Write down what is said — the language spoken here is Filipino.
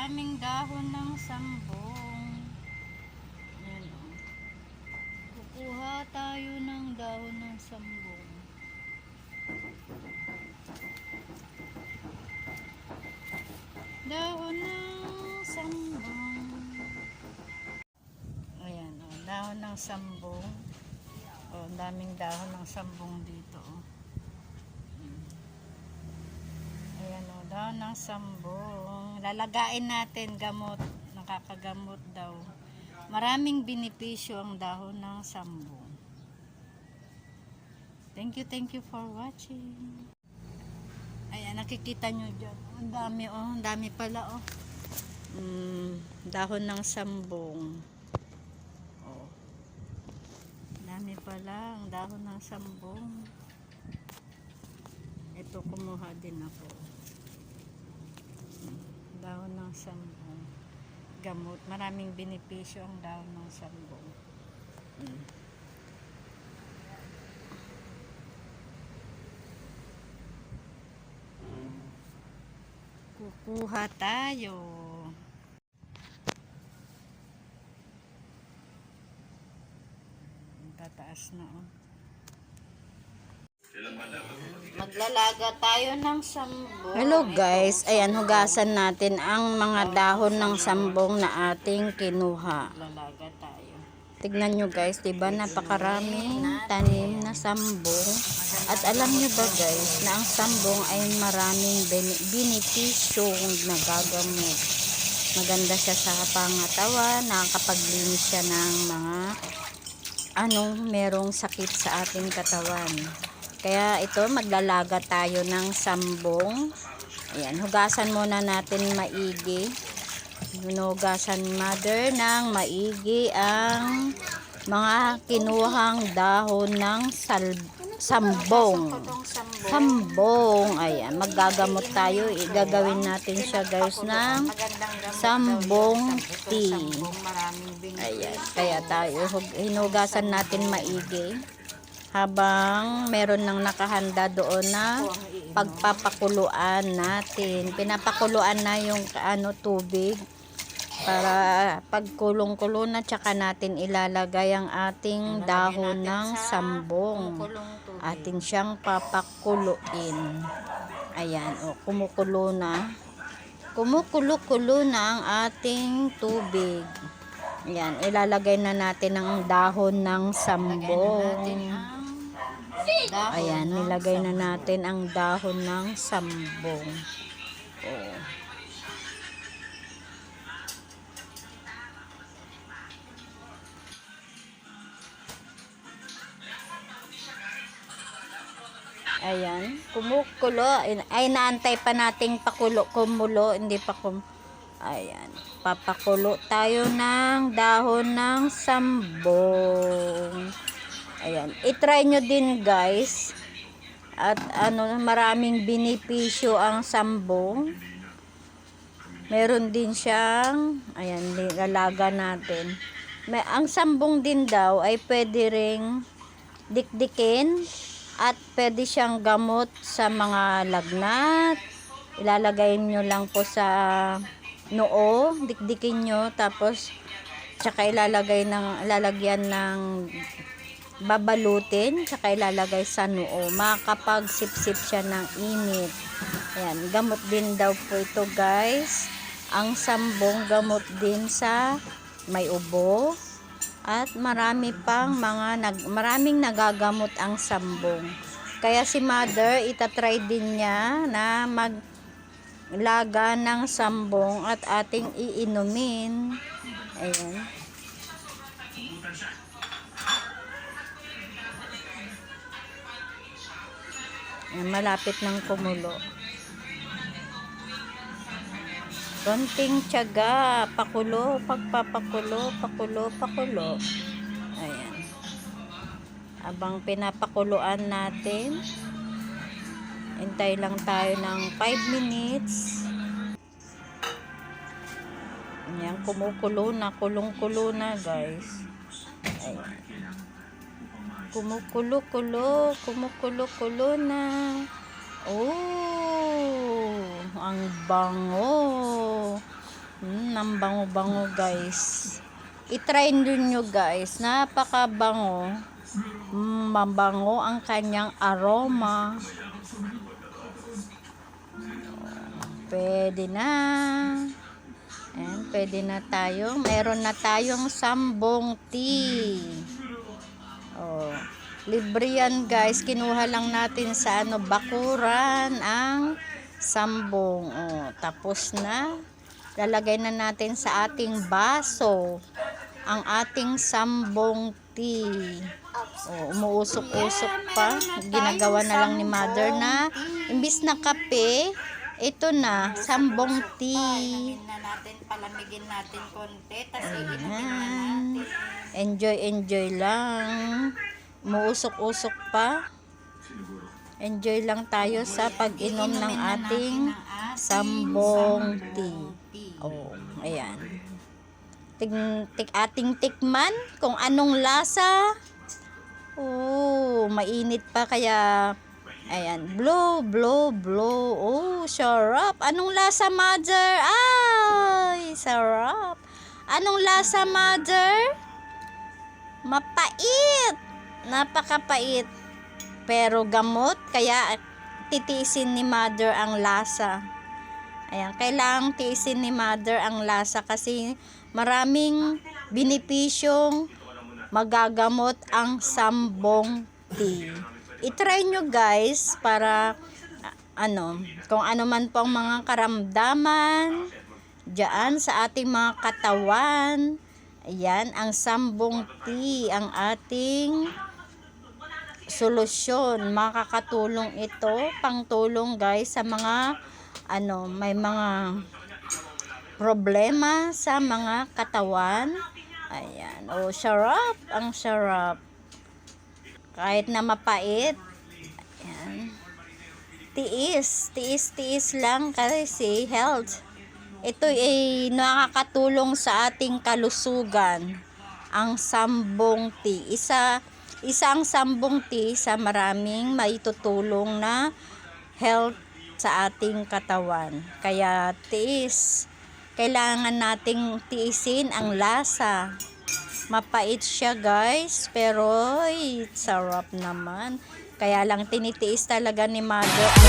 daming dahon ng sambong. Yan o. Kukuha tayo ng dahon ng sambong. Dahon ng sambong. Ayan o, dahon ng sambong. O, ang daming dahon ng sambong dito o. Ayan o, dahon ng sambong. Lalagain natin gamot. Nakakagamot daw. Maraming benepisyo ang dahon ng sambong. Thank you, thank you for watching. Ayan, nakikita nyo dyan. Ang dami oh, ang dami pala oh. Mm, dahon ng sambong. Oh. Dami pala ang dahon ng sambong. Ito kumuha din ako. Dahon ng sambong. Gamot. Maraming benepisyo ang dahon ng sambong. Mm. Kukuha tayo. Tataas na oh. Maglalaga tayo ng sambong. Hello guys, ayan hugasan natin ang mga dahon ng sambong na ating kinuha. Maglalaga tayo. Tignan nyo guys, 'di ba napakaraming tanim na sambong. At alam nyo ba guys, na ang sambong ay maraming bene- benepisyong nagagamot. Maganda siya sa pangatawan, nakakapaglinis siya ng mga anong merong sakit sa ating katawan. Kaya ito, maglalaga tayo ng sambong. Ayan, hugasan muna natin maigi. Hinugasan mother ng maigi ang mga kinuhang dahon ng sal- sambong. Sambong. Ayan, maggagamot tayo. Igagawin natin siya guys ng sambong tea. Ayan, kaya tayo hinugasan natin maigi habang meron nang nakahanda doon na pagpapakuluan natin. Pinapakuluan na yung ano tubig para pagkulong-kulo na tsaka natin ilalagay ang ating dahon ng sambong. Atin siyang papakuluin. Ayan, o kumukulo na. Kumukulo-kulo na ang ating tubig. Ayan, ilalagay na natin ang dahon ng sambong. Dahon Ayan, nilagay na natin ang dahon ng sambong. Oh. Ayan, kumukulo. Ay, ay, naantay pa nating pakulo, kumulo, hindi pa kum... Ayan, papakulo tayo ng dahon ng sambong. Ayan, itry nyo din guys. At ano, maraming benepisyo ang sambong. Meron din siyang, ayan, lalaga natin. May, ang sambong din daw ay pwede ring dikdikin at pwede siyang gamot sa mga lagnat. Ilalagay nyo lang po sa noo, dikdikin nyo, tapos tsaka ilalagay ng, ilalagyan ng babalutin, tsaka ilalagay sa noo. Makapagsipsip siya ng init. Ayan, gamot din daw po ito guys. Ang sambong gamot din sa may ubo. At marami pang mga, nag, maraming nagagamot ang sambong. Kaya si mother, itatry din niya na maglaga ng sambong at ating iinumin. Ayan. Ayan, malapit ng kumulo. Konting tiyaga, pakulo, pagpapakulo, pakulo, pakulo. Ayan. Abang pinapakuluan natin, hintay lang tayo ng 5 minutes. Ayan, kumukulo na, kulong-kulo na guys. Ayan. Kumukulo-kulo, kumukulo-kulo na. Oh, ang bango. Hmm, ang bango-bango guys. I-try nyo guys. Napakabango. Mm, mabango ang kanyang aroma. Pwede na. Ayan, pwede na tayo. Meron na tayong sambong tea. Oh, libre yan guys. Kinuha lang natin sa ano, bakuran ang sambong. Oh, tapos na. Lalagay na natin sa ating baso ang ating sambong tea. Oh, umuusok-usok pa. Ginagawa na lang ni mother na imbis na kape, ito na, sambong tea. na natin, palamigin natin konti, tapos Ayan. Enjoy, enjoy lang. Umuusok-usok pa. Enjoy lang tayo sa pag-inom ng ating sambong tea. Oh, ayan. Tik, tik, ating tikman kung anong lasa. Oh, mainit pa kaya ayan, blow, blow, blow. Oh, sarap. Anong lasa, mother? Ay, sarap. Anong lasa, mother? Mapait. Napakapait. Pero gamot, kaya titiisin ni mother ang lasa. Ayan, kailangang tiisin ni mother ang lasa kasi maraming binipisyong magagamot ang sambong tea. I-try nyo guys para ano, kung ano man po ang mga karamdaman diyan sa ating mga katawan. Ayan, ang sambong tea, ang ating solusyon. Makakatulong ito, pangtulong guys sa mga ano, may mga problema sa mga katawan. Ayan. Oh, sarap. Ang sarap. Kahit na mapait. Ayan. Tiis. Tiis, tiis lang kasi health. Ito ay nakakatulong sa ating kalusugan. Ang sambong tea. Isa, isang sambong tea sa maraming maitutulong na health sa ating katawan. Kaya tiis. Kailangan nating tiisin ang lasa. Mapait siya guys, pero ay, sarap naman. Kaya lang tinitiis talaga ni mother ang.